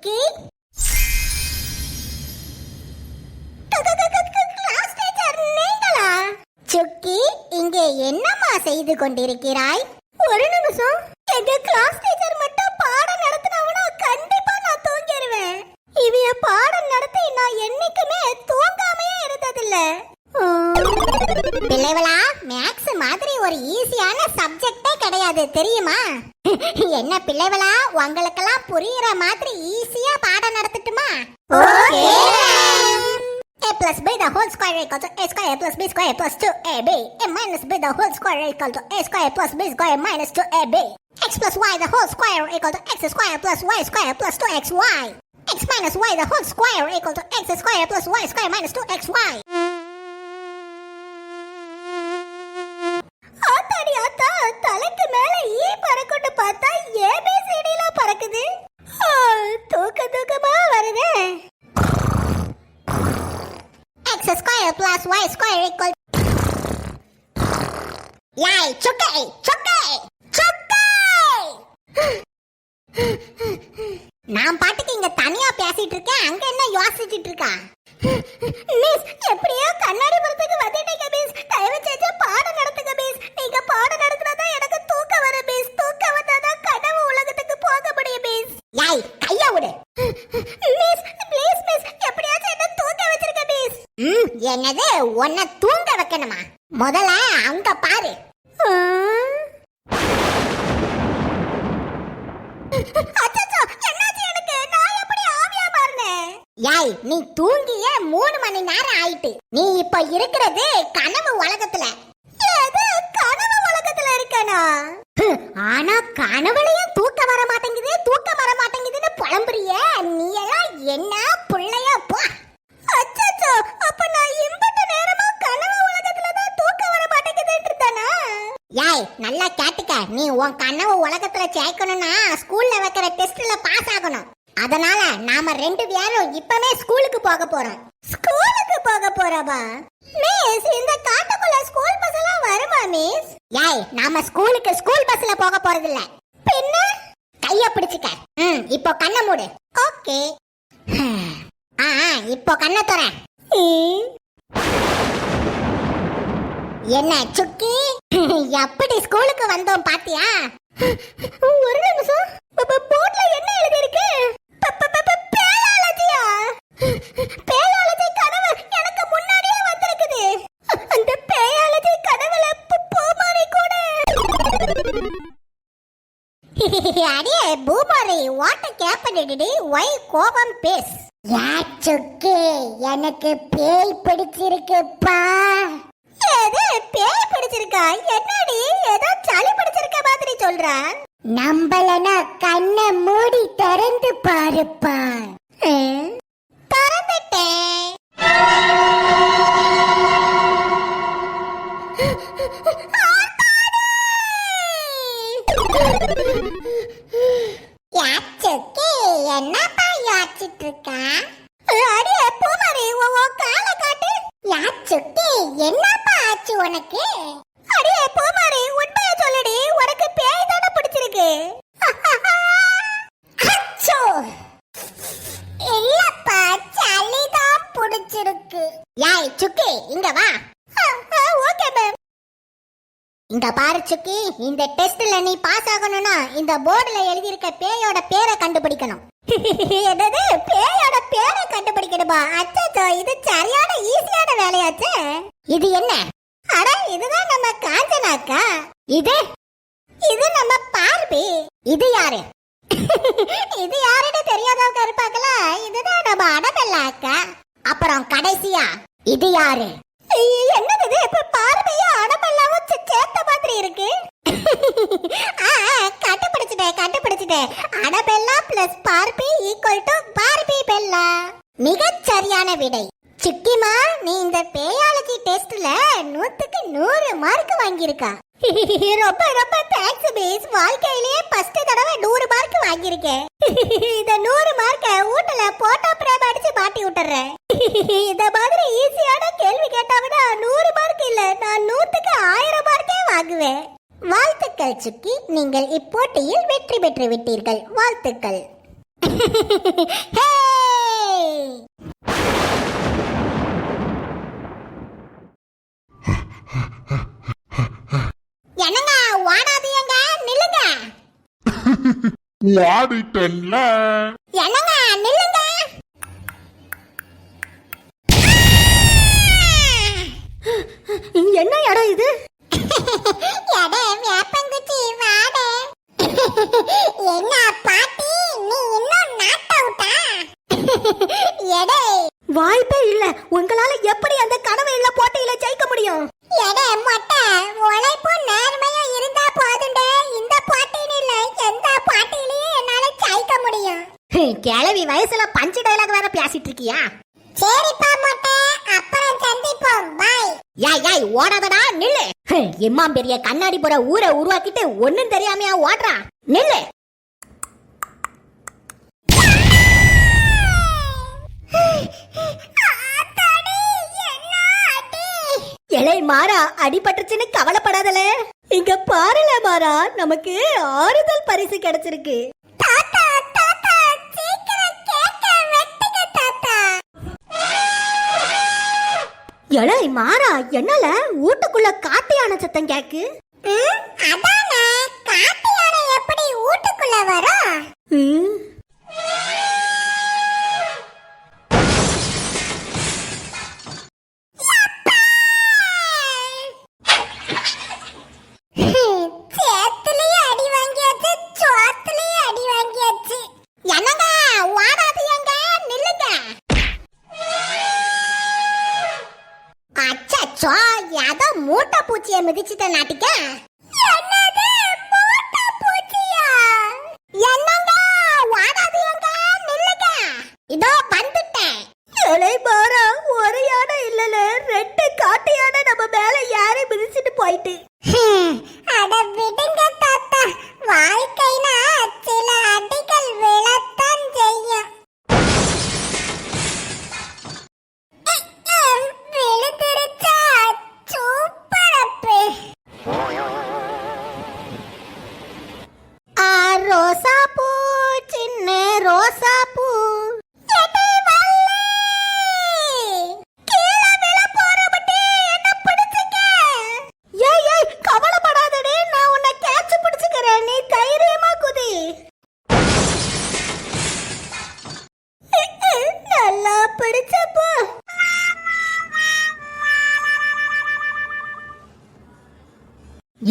குழந்தாய் சுக்கி டீச்சர் நீங்களா சுக்கி இங்கே என்னம்மா செய்து கொண்டிருக்கிறாய் ஒரு நிமிஷம் எங்க கிளாஸ் டீச்சர் மட்டும் பாடம் நடத்தினவனா கண்டிப்பா நான் தூங்கிடுவேன் இவைய பாடம் நடத்தி நான் என்னைக்குமே தூங்காமையே இருந்ததில்ல பிள்ளைகளா மேக்ஸ் மாதிரி ஒரு ஈஸியான சப்ஜெக்டே கிடையாது தெரியுமா என்ன பிள்ளைகளா உங்களுக்கெல்லாம் புரியுற மாதிரி ஈஸியா பாடம் நடத்தட்டுமா a plus b the whole square equal to a square plus b square plus 2ab a minus b the whole square equal to a square plus b square minus 2ab x plus y the whole square equal to x square plus y square plus 2xy x minus y the whole square equal to x square plus y square minus 2xy யாய் சுக்கை சுக்கை சுக்கை நான் பாட்டுக்கு இங்க தனியா பேசிட்டு இருக்கேன். அங்க என்ன யோசிச்சிட்டு இருக்கா? மிஸ் எப்படியோ கண்ணாடி புறத்துக்கு வந்துட்டீங்க மிஸ் தயவு செஞ்சு பாடம் நடத்துங்க மிஸ் நீங்க பாடம் நடத்தினாதான் எனக்கு தூக்கம் வரும் மிஸ் தூக்கம் வந்தாதான் கனவு உலகத்துக்கு போக முடியும் மிஸ் யாய் கைய விடு. மிஸ் ப்ளீஸ் மிஸ் எப்படியாச்சும் என்ன தூக்க வச்சிருக்க மிஸ் ம் என்னது? உன்னை தூங்க வைக்கணுமா? முதல்ல அங்க பாரு அச்சச்சோ, என்னாச்சு எனக்கு? நான் எப்படி ஆவியா மாறினேன்? யாய் நீ தூங்கிய மூணு மணி நேரம் ஆயிட்டு. நீ இப்ப இருக்கிறது கனவு உலகத்துல. ஏது கனவு உலகத்துல இருக்கனா? ஆனா கனவுலயும் தூக்கம் வர மாட்டேங்குது தூக்கம் வர மாட்டேங்குதுன்னு புலம்புறிய. நீ எல்லாம் என்ன புள்ளையா? போ. அச்சோ அப்ப நான் இம்பட்ட நேரமா கனவு உலகத்துல தான் தூக்க வர மாட்டேங்குதுன்னு இருந்தானா? யாய் நல்லா கேட்டுக்க. நீ உன் கனவு உலகத்துல சேர்க்கணும்னா ஸ்கூல்ல வைக்கிற டெஸ்ட்ல பாஸ் ஆகணும். அதனால ரெண்டு பேரும் இப்பவே ஸ்கூலுக்கு போக போறோம். ஸ்கூலுக்கு போக போறவா? மிஸ் இந்த காட்டுக்குள்ள ஸ்கூல் பஸ் எல்லாம் வருமா மிஸ் ஏய் நாம ஸ்கூலுக்கு ஸ்கூல் பஸ்ல போக போறது இல்ல பின்ன? கைய பிடிச்சுக்க. ம் இப்போ கண்ணை மூடு. ஓகே. ஆ ஆ, இப்போ கண்ணை தர என்ன சுக்கி? எப்படி ஸ்கூலுக்கு வந்தோம் பாத்தியா? ஒரு நிமிஷம். வாட்ட கேப்பனிடி ஒய் கோபம் பேஸ் யாச்சுக்கு எனக்கு பேய் பிடிச்சிருக்குப்பா. ஏது பேய் பிடிச்சிருக்கா? என்னடி ஏதோ சளி பிடிச்சிருக்க மாதிரி சொல்றா. நம்பலனா கண்ணை மூடி திறந்து பாருப்பா. திறந்துட்டேன். இருக்கா? அடியே பூமாரி உன் காலை காட்டு. யாச்சுக்கு என்னப்பா ஆச்சு உனக்கு? அடியே பூமாரி உண்மையை சொல்லுடி. உனக்கு பேய் தானே பிடிச்சிருக்கு. அச்சோ. இல்லப்பா சளிதான் பிடிச்சிருக்கு. யாய் சுக்கி இங்க வா. ஓகே மேம் இங்க பாரு சுக்கி இந்த டெஸ்ட்ல நீ பாஸ் ஆகணும்னா இந்த போர்டுல எழுதி இருக்க பேயோட பேரை கண்டுபிடிக்கணும். என்னது? பேயோட பேரை கண்டுபிடிக்கணுமா? அச்சோ இது சரியான ஈஸியான வேலையாச்சே. இது என்ன? அட இதுதான் நம்ம காஞ்சனாக்கா. இது? இது நம்ம பார்பி. இது யாரு? இது யாருன்னு தெரியாதவங்க இருப்பாங்களா இதுதான் நம்ம அடபெல்லா அக்கா அப்புறம் கடைசியா இது யாரு? என்னது இது? இப்ப பார்வையும் அடபெல்லாவும் சேர்த்த மாதிரி இருக்கு. கண்டுபிடிச்சிட்டேன் கண்டுபிடிச்சிட்டேன் அடபெல்லா plus Barbie equal to Barbie Bella மிகச் சரியான விடை. சிக்கிமா நீ இந்த பேயாலஜி டெஸ்ட்ல நூத்துக்கு நூறு மார்க் வாங்கியிருக்கா. ரொம்ப ரொம்ப தேங்க்ஸ் மிஸ் வாழ்க்கையிலேயே ஃபர்ஸ்ட் தடவை நூறு மார்க் வாங்கியிருக்கேன். இந்த நூறு மார்க்கை வீட்டுல போட்டோ பிரேம் அடிச்சு மாட்டி விட்டுறேன். இந்த மாதிரி ஈஸியான கேள்வி கேட்டாவினா நூறு மார்க் இல்ல நான் நூத்துக்கு ஆயிரம் மார்க்கே வாங்குவேன். வாழ்த்துக்கள் சுக்கி. நீங்கள் இப்போட்டியில் வெற்றி பெற்று விட்டீர்கள். வாழ்த்துக்கள்! என்னங்க ஓடாதீங்க நில்லுங்க. ஓடிட்டன்ல. என்னங்க நில்லுங்க. கிளவி வயசுல பஞ்சு டைலாக் வேற பேசிட்டு இருக்கியா சரிப்பா மொட்டை அப்புறம் சந்திப்போம். பாய் யாய் யாய் ஓடாதடா நில்லு. எம்மா பெரிய கண்ணாடி போற ஊரை உருவாக்கிட்டு ஒண்ணும் தெரியாமையா ஓடுறா. நில்லு. இலை மாறா அடிபட்டுச்சுன்னு கவலைப்படாதல. இங்க பாருல மாறா நமக்கு ஆறுதல் பரிசு கிடைச்சிருக்கு. எலை மாறா என்னல வீட்டுக்குள்ள காட்டு யானை சத்தம் கேக்கு? அதானே. காட்டு யானை எப்படி வீட்டுக்குள்ள வரும்? அச்சச்சோ ஏதோ மூட்டை பூச்சியை மிதிச்சிட்ட நாட்டிக்க?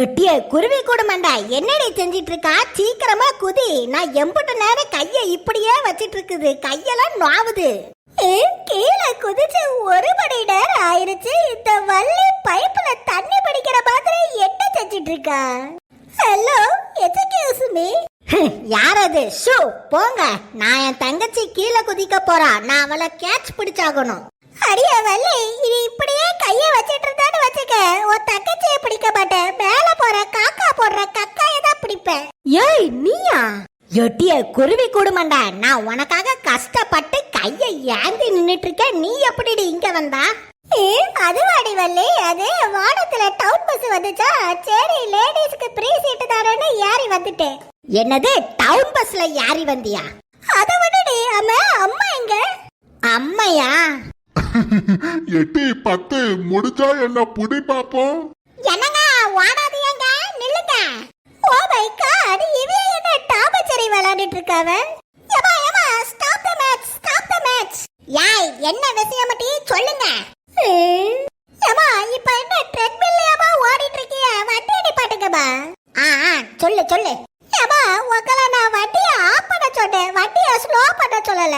எட்டிய குருவி கூடுமண்டா என்னடி செஞ்சிட்டு இருக்கா சீக்கிரமா குதி. நான் எம்புட்டு நேரம் கைய இப்படியே வச்சிட்டு இருக்குது கையெல்லாம் நோவுது. கீழே குதிச்சு ஒரு மணி நேரம் ஆயிருச்சு. இந்த வள்ளி பைப்புல தண்ணி பிடிக்கிற மாதிரி என்ன செஞ்சிட்டு இருக்கா ஹலோ எக்ஸ்கியூஸ் மீ யார் அது? ஷூ போங்க. நான் என் தங்கச்சி கீழே குதிக்க போறா. நான் அவளை கேட்ச் பிடிச்சாகணும். அடிய வள்ளி இது இப்படியே கைய வச்சிட்டு இருந்தான்னு வச்சுக்க. எட்டிய குருவி கூடுமண்டா. நான் உனக்காக கஷ்டப்பட்டு கைய ஏந்தி நின்னுட்டு இருக்கேன் நீ எப்படி இங்க வந்தா? அது வாடி வள்ளி அது வானத்துல டவுன் பஸ் வந்துச்சா? சரி லேடிஸ்க்கு ஃப்ரீ சீட்டு தரேன்னு ஏறி வந்துட்டேன். என்னது டவுன் பஸ்ல ஏறி வந்தியா? அத விடுடி அம்மா அம்மா எங்க? அம்மையா? எட்டி பத்து முடிஞ்சா என்ன புடி பாப்போம் என்னங்க ஓடாதீங்க நில்லுங்க. ஓ மை காட் இவே என்ன டாபச்சரி விளையாடிட்டு இருக்காவ? ஏமா ஏமா stop the match stop the match யாய் என்ன விஷயம் பத்தி சொல்லுங்க. ஏமா இப்ப என்ன ட்ரெட்மில்லையாமா ஓடிட்டு இருக்கிய? வண்டி நிப்பாட்டுங்கம்மா ஆ ஆ சொல்லு சொல்லு. ஏமா உங்களை நான் வண்டியை ஆஃப் பண்ண சொன்னேன். வண்டியை ஸ்லோ பண்ண சொல்லல.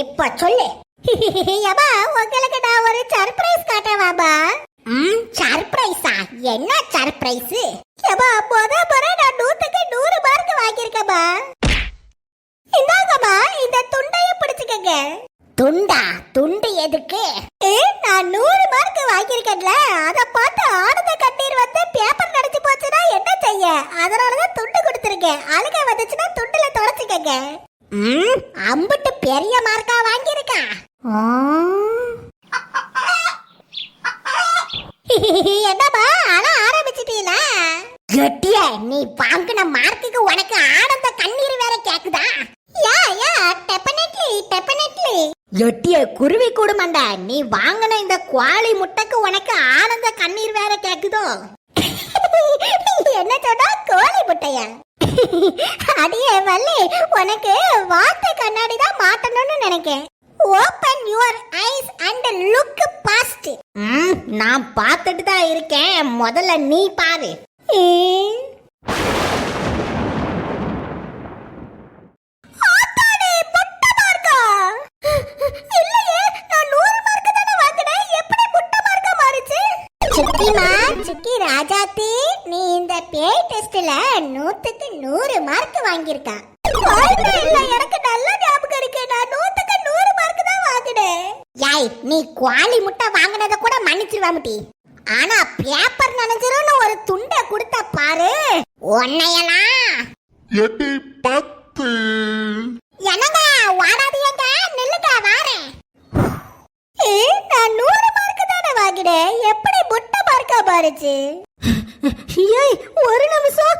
இப்ப சொல்லு. ஏமா உங்களுக்கு நான் ஒரு சர்ப்ரைஸ் காட்டவாமா என்ன சர்ப்ரைஸ் ஏப்பா அப்போதான் பரா நான் நூத்துக்கு நூறு மார்க் வாங்கியிருக்கேன்பா இந்தாங்கம்மா இந்த துண்டைய பிடிச்சுக்கங்க. துண்டா? துண்டு எதுக்கு? நான் நூறு மார்க் வாங்கியிருக்கேன்ல அதை பார்த்து ஆனந்த கண்ணீர் வந்து பேப்பர் நடிச்சு போச்சுன்னா என்ன செய்ய? அதனாலதான் துண்டு கொடுத்துருக்கேன். அழுக வந்துச்சுன்னா துண்டுல தொடச்சுக்கங்க ம் அம்புட்டு பெரிய மார்க்கா வாங்கியிருக்கா. என்னப்பா அழ ஆரம்பிச்சிட்டீல? கெட்டிய நீ வாங்கின மார்க்குக்கு உனக்கு ஆனந்த கண்ணீர் வேற கேக்குதா? யா யா டெஃபினெட்லி எட்டிய குருவி கூடுமண்ட நீ வாங்கின இந்த குவாலி முட்டைக்கு உனக்கு ஆனந்த கண்ணீர் வேற கேக்குதோ? என்ன சொன்னா கோழி முட்டையா? அடியே வள்ளி உனக்கு வார்த்தை கண்ணாடி தான் மாட்டணும்னு நினைக்கேன். பார்த்துட்டு தான் இருக்கேன். முதல்ல நீ பாரு. ராஜாத்தி, நீ இந்த பேய் டெஸ்ட்ல நூத்துக்கு நூறு மார்க் வாங்கியிருக்கா. இல்ல, எனக்கு நல்ல ஞாபகம் இருக்கு. நான் நூத்துக்கு போகுதுடே யாய் நீ குவாலி முட்டை வாங்கினதை கூட மன்னிச்சிருவா முட்டி. ஆனா பேப்பர் நினைச்சிரும்னு ஒரு துண்டை கொடுத்த பாரு. உன்னையெல்லாம் எட்டி பத்து. என்னங்க வாடாதீங்க நில்லுங்க வாரேன். நான் நூறு மார்க் தானே வாங்கினேன். எப்படி முட்டை மார்க்கா பாருச்சு ஏய் ஒரு நிமிஷம்.